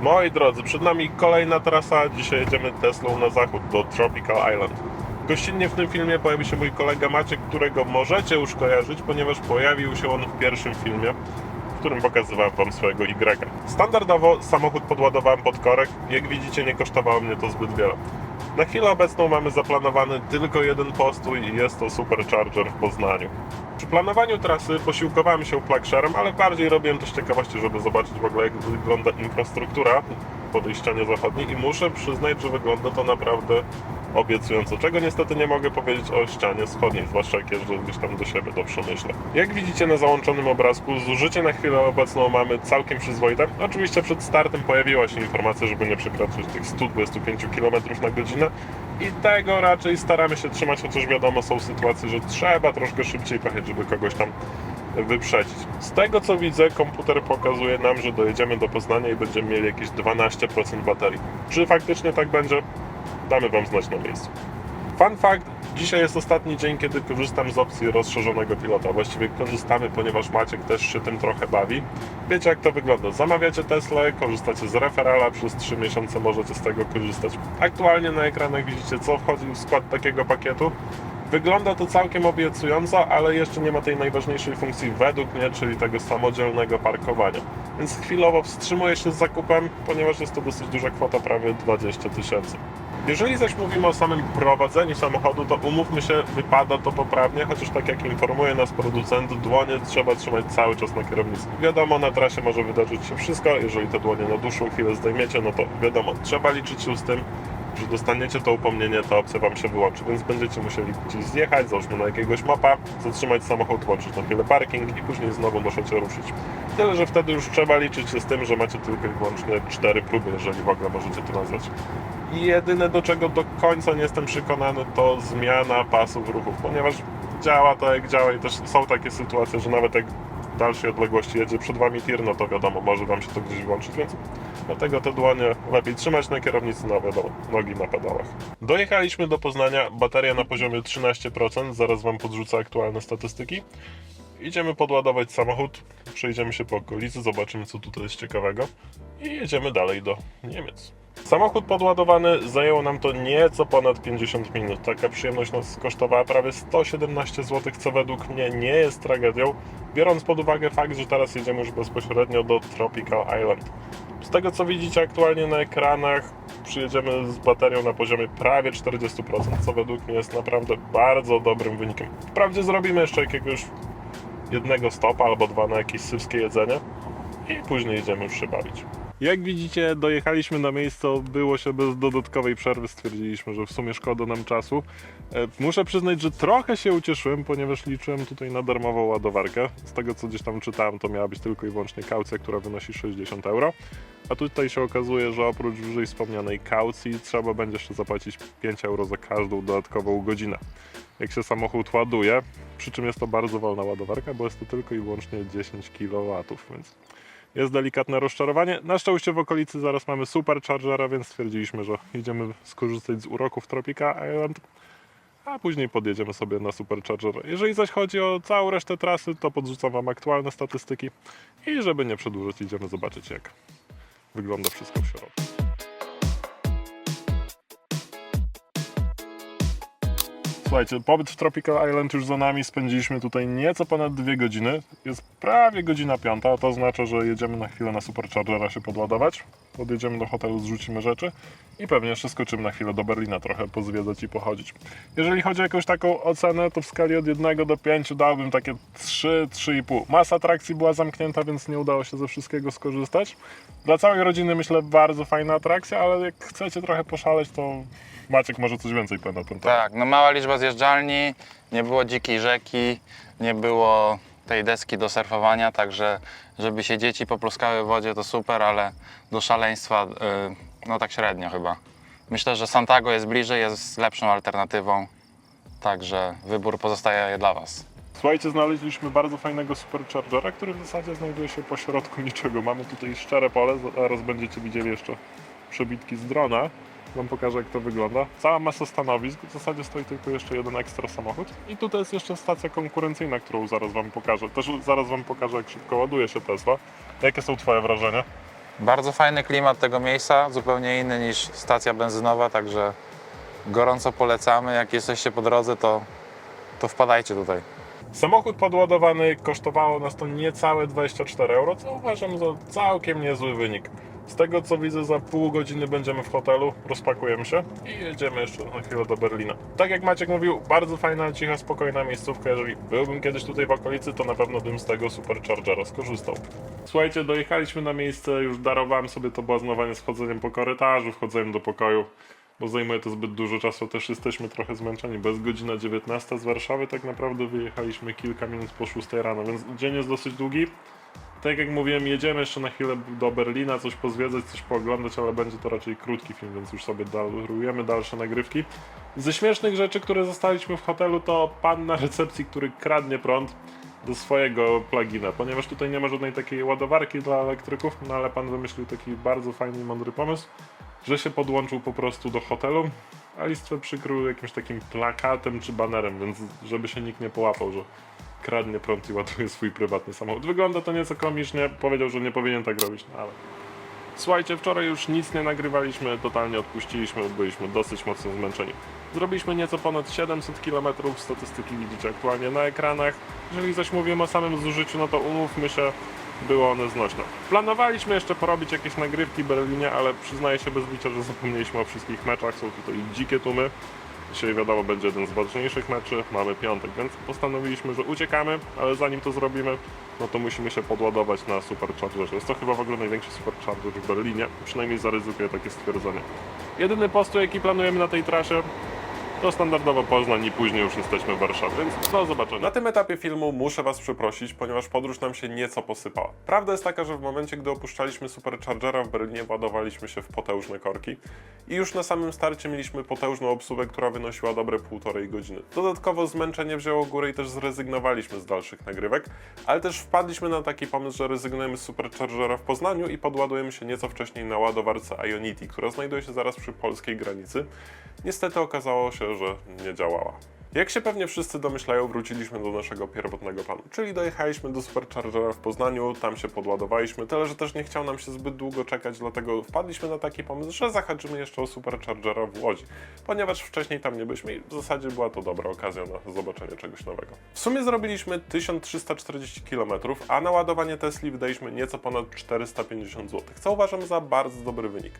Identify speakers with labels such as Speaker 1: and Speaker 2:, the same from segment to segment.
Speaker 1: Moi drodzy, przed nami kolejna trasa. Dzisiaj jedziemy Teslą na zachód do Tropical Island. Gościnnie w tym filmie pojawi się mój kolega Maciek, którego możecie już kojarzyć, ponieważ pojawił się on w pierwszym filmie, w którym pokazywałem Wam swojego Y. Standardowo samochód podładowałem pod korek. Jak widzicie, nie kosztowało mnie to zbyt wiele. Na chwilę obecną mamy zaplanowany tylko jeden postój i jest to Supercharger w Poznaniu. Przy planowaniu trasy posiłkowałem się plugshare ale bardziej robiłem to z ciekawości, żeby zobaczyć w ogóle jak wygląda infrastruktura podejścianie zachodniej. I muszę przyznać, że wygląda to naprawdę obiecująco, czego niestety nie mogę powiedzieć o ścianie wschodniej, zwłaszcza jak jeżdżę gdzieś tam do siebie, do Przemyśla. Jak widzicie na załączonym obrazku, zużycie na chwilę obecną mamy całkiem przyzwoite. Oczywiście przed startem pojawiła się informacja, żeby nie przekroczyć tych 125 km na godzinę i tego raczej staramy się trzymać, chociaż wiadomo są sytuacje, że trzeba troszkę szybciej pojechać, żeby kogoś tam wyprzedzić. Z tego co widzę, komputer pokazuje nam, że dojedziemy do Poznania i będziemy mieli jakieś 12% baterii. Czy faktycznie tak będzie? Damy Wam znać na miejscu. Fun fact, dzisiaj jest ostatni dzień, kiedy korzystam z opcji rozszerzonego pilota. Właściwie korzystamy, ponieważ Maciek też się tym trochę bawi. Wiecie jak to wygląda. Zamawiacie Tesla, korzystacie z referala, przez 3 miesiące możecie z tego korzystać. Aktualnie na ekranach widzicie, co wchodzi w skład takiego pakietu. Wygląda to całkiem obiecująco, ale jeszcze nie ma tej najważniejszej funkcji według mnie, czyli tego samodzielnego parkowania. Więc chwilowo wstrzymuję się z zakupem, ponieważ jest to dosyć duża kwota, prawie 20 tysięcy. Jeżeli zaś mówimy o samym prowadzeniu samochodu, to umówmy się, wypada to poprawnie, chociaż tak jak informuje nas producent, dłonie trzeba trzymać cały czas na kierownicy. Wiadomo, na trasie może wydarzyć się wszystko, jeżeli te dłonie na dłuższą chwilę zdejmiecie, no to wiadomo, trzeba liczyć się z tym, że dostaniecie to upomnienie, ta opcja Wam się wyłączy, więc będziecie musieli gdzieś zjechać, załóżmy na jakiegoś mapa, zatrzymać samochód, włączyć na chwilę parking i później znowu możecie ruszyć. Tyle, że wtedy już trzeba liczyć się z tym, że macie tylko i wyłącznie cztery próby, jeżeli w ogóle możecie to nazwać. I jedyne do czego do końca nie jestem przekonany to zmiana pasów ruchów, ponieważ działa to jak działa i też są takie sytuacje, że nawet jak dalszej odległości jedzie przed Wami tir, no to wiadomo, może Wam się to gdzieś włączyć, więc dlatego te dłonie lepiej trzymać na kierownicy, no wiadomo, nogi na pedałach. Dojechaliśmy do Poznania, bateria na poziomie 13%, zaraz Wam podrzucę aktualne statystyki. Idziemy podładować samochód, przejdziemy się po okolicy, zobaczymy co tutaj jest ciekawego i jedziemy dalej do Niemiec. Samochód podładowany zajęło nam to nieco ponad 50 minut. Taka przyjemność nas kosztowała prawie 117 zł, co według mnie nie jest tragedią, biorąc pod uwagę fakt, że teraz jedziemy już bezpośrednio do Tropical Island. Z tego co widzicie aktualnie na ekranach, przyjedziemy z baterią na poziomie prawie 40%, co według mnie jest naprawdę bardzo dobrym wynikiem. Wprawdzie zrobimy jeszcze jakiegoś jednego stopa albo dwa na jakieś sywskie jedzenie i później jedziemy już się bawić. Jak widzicie, dojechaliśmy na miejsce, było się bez dodatkowej przerwy, stwierdziliśmy, że w sumie szkoda nam czasu. E, Muszę przyznać, że trochę się ucieszyłem, ponieważ liczyłem tutaj na darmową ładowarkę. Z tego co gdzieś tam czytałem, to miała być tylko i wyłącznie kaucja, która wynosi 60 euro. A tutaj się okazuje, że oprócz wyżej wspomnianej kaucji trzeba będzie jeszcze zapłacić 5 euro za każdą dodatkową godzinę. Jak się samochód ładuje, przy czym jest to bardzo wolna ładowarka, bo jest to tylko i wyłącznie 10 kW, więc jest delikatne rozczarowanie. Na szczęście w okolicy zaraz mamy Superchargera, więc stwierdziliśmy, że idziemy skorzystać z uroków Tropica Island, a później podjedziemy sobie na Superchargera. Jeżeli zaś chodzi o całą resztę trasy, to podrzucam Wam aktualne statystyki i żeby nie przedłużyć, idziemy zobaczyć jak wygląda wszystko w środku. Słuchajcie, pobyt w Tropical Island już za nami, spędziliśmy tutaj nieco ponad dwie godziny. Jest prawie godzina piąta, to oznacza, że jedziemy na chwilę na Superchargera się podładować. Podjedziemy do hotelu, zrzucimy rzeczy i pewnie jeszcze skoczymy na chwilę do Berlina trochę pozwiedzać i pochodzić. Jeżeli chodzi o jakąś taką ocenę, to w skali od 1 do 5 dałbym takie 3, 3,5. Masa atrakcji była zamknięta, więc nie udało się ze wszystkiego skorzystać. Dla całej rodziny myślę bardzo fajna atrakcja, ale jak chcecie trochę poszaleć, to Maciek może coś więcej powie na ten temat.
Speaker 2: Tak, no mała liczba zjeżdżalni, nie było dzikiej rzeki, nie było tej deski do surfowania, także żeby się dzieci popluskały w wodzie to super, ale do szaleństwa y, no tak średnio chyba. Myślę, że Santago jest bliżej, jest lepszą alternatywą, także wybór pozostaje dla Was.
Speaker 1: Słuchajcie, znaleźliśmy bardzo fajnego superchargera, który w zasadzie znajduje się po środku niczego. Mamy tutaj szczere pole, zaraz będziecie widzieli jeszcze przebitki z drona. Wam pokażę jak to wygląda. Cała masa stanowisk, w zasadzie stoi tylko jeszcze jeden ekstra samochód. I tutaj jest jeszcze stacja konkurencyjna, którą zaraz Wam pokażę. Też zaraz Wam pokażę jak szybko ładuje się Tesla. Jakie są Twoje wrażenia?
Speaker 2: Bardzo fajny klimat tego miejsca, zupełnie inny niż stacja benzynowa, także gorąco polecamy. Jak jesteście po drodze, to, to wpadajcie tutaj.
Speaker 1: Samochód podładowany kosztowało nas to niecałe 24 euro, co uważam za całkiem niezły wynik. Z tego co widzę, za pół godziny będziemy w hotelu, rozpakujemy się i jedziemy jeszcze na chwilę do Berlina. Tak jak Maciek mówił, bardzo fajna, cicha, spokojna miejscówka. Jeżeli byłbym kiedyś tutaj w okolicy, to na pewno bym z tego Superchargera skorzystał. Słuchajcie, dojechaliśmy na miejsce, już darowałem sobie to błaznowanie z chodzeniem po korytarzu, wchodzeniem do pokoju bo zajmuje to zbyt dużo czasu, też jesteśmy trochę zmęczeni. Bez godzina 19 z Warszawy tak naprawdę wyjechaliśmy kilka minut po 6 rano, więc dzień jest dosyć długi. Tak jak mówiłem, jedziemy jeszcze na chwilę do Berlina, coś pozwiedzać, coś pooglądać, ale będzie to raczej krótki film, więc już sobie darujemy dalsze nagrywki. Ze śmiesznych rzeczy, które zostaliśmy w hotelu, to pan na recepcji, który kradnie prąd do swojego plugina, ponieważ tutaj nie ma żadnej takiej ładowarki dla elektryków, no ale pan wymyślił taki bardzo fajny i mądry pomysł, że się podłączył po prostu do hotelu, a listwę przykrył jakimś takim plakatem czy banerem, więc żeby się nikt nie połapał, że kradnie prąd i ładuje swój prywatny samochód. Wygląda to nieco komicznie, powiedział, że nie powinien tak robić, no ale... Słuchajcie, wczoraj już nic nie nagrywaliśmy, totalnie odpuściliśmy, byliśmy dosyć mocno zmęczeni. Zrobiliśmy nieco ponad 700 km, statystyki widzicie aktualnie na ekranach. Jeżeli zaś mówimy o samym zużyciu, no to umówmy się, było one znośne. Planowaliśmy jeszcze porobić jakieś nagrywki Berlinie, ale przyznaję się bez bicia, że zapomnieliśmy o wszystkich meczach, są tutaj dzikie tłumy. Dzisiaj wiadomo będzie jeden z ważniejszych meczy, mamy piątek, więc postanowiliśmy, że uciekamy, ale zanim to zrobimy, no to musimy się podładować na Superchargerze. Jest to chyba w ogóle największy Supercharger w Berlinie, przynajmniej zaryzykuję takie stwierdzenie. Jedyny postój jaki planujemy na tej trasie to standardowo Poznań i później już jesteśmy w Warszawie, więc do zobaczenia. Na tym etapie filmu muszę Was przeprosić, ponieważ podróż nam się nieco posypała. Prawda jest taka, że w momencie, gdy opuszczaliśmy Superchargera w Berlinie, ładowaliśmy się w potężne korki i już na samym starcie mieliśmy potężną obsługę, która wynosiła dobre półtorej godziny. Dodatkowo zmęczenie wzięło górę i też zrezygnowaliśmy z dalszych nagrywek, ale też wpadliśmy na taki pomysł, że rezygnujemy z Superchargera w Poznaniu i podładujemy się nieco wcześniej na ładowarce Ionity, która znajduje się zaraz przy polskiej granicy. Niestety okazało się, że nie działała. Jak się pewnie wszyscy domyślają, wróciliśmy do naszego pierwotnego planu, czyli dojechaliśmy do Superchargera w Poznaniu, tam się podładowaliśmy, tyle że też nie chciał nam się zbyt długo czekać, dlatego wpadliśmy na taki pomysł, że zahaczymy jeszcze o Superchargera w Łodzi, ponieważ wcześniej tam nie byliśmy i w zasadzie była to dobra okazja na zobaczenie czegoś nowego. W sumie zrobiliśmy 1340 km, a na ładowanie Tesli wydaliśmy nieco ponad 450 zł, co uważam za bardzo dobry wynik.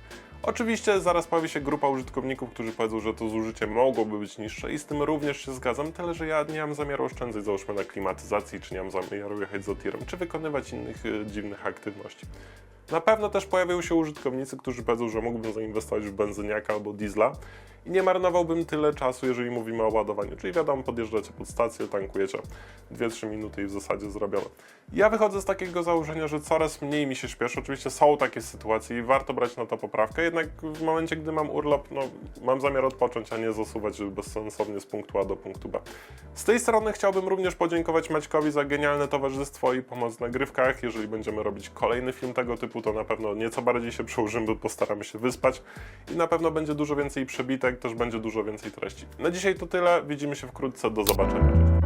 Speaker 1: Oczywiście zaraz pojawi się grupa użytkowników, którzy powiedzą, że to zużycie mogłoby być niższe i z tym również się zgadzam, tyle że ja nie mam zamiaru oszczędzać załóżmy na klimatyzacji, czy nie mam zamiaru jechać za tirem, czy wykonywać innych y, dziwnych aktywności. Na pewno też pojawią się użytkownicy, którzy powiedzą, że mógłbym zainwestować w benzyniaka albo diesla i nie marnowałbym tyle czasu, jeżeli mówimy o ładowaniu. Czyli wiadomo, podjeżdżacie pod stację, tankujecie 2-3 minuty i w zasadzie zrobione. Ja wychodzę z takiego założenia, że coraz mniej mi się śpieszy. Oczywiście są takie sytuacje i warto brać na to poprawkę, jednak w momencie, gdy mam urlop, no, mam zamiar odpocząć, a nie zasuwać bezsensownie z punktu A do punktu B. Z tej strony chciałbym również podziękować Maćkowi za genialne towarzystwo i pomoc w nagrywkach. Jeżeli będziemy robić kolejny film tego typu, to na pewno nieco bardziej się przełożymy, bo postaramy się wyspać i na pewno będzie dużo więcej przebitek, też będzie dużo więcej treści. Na dzisiaj to tyle, widzimy się wkrótce, do zobaczenia.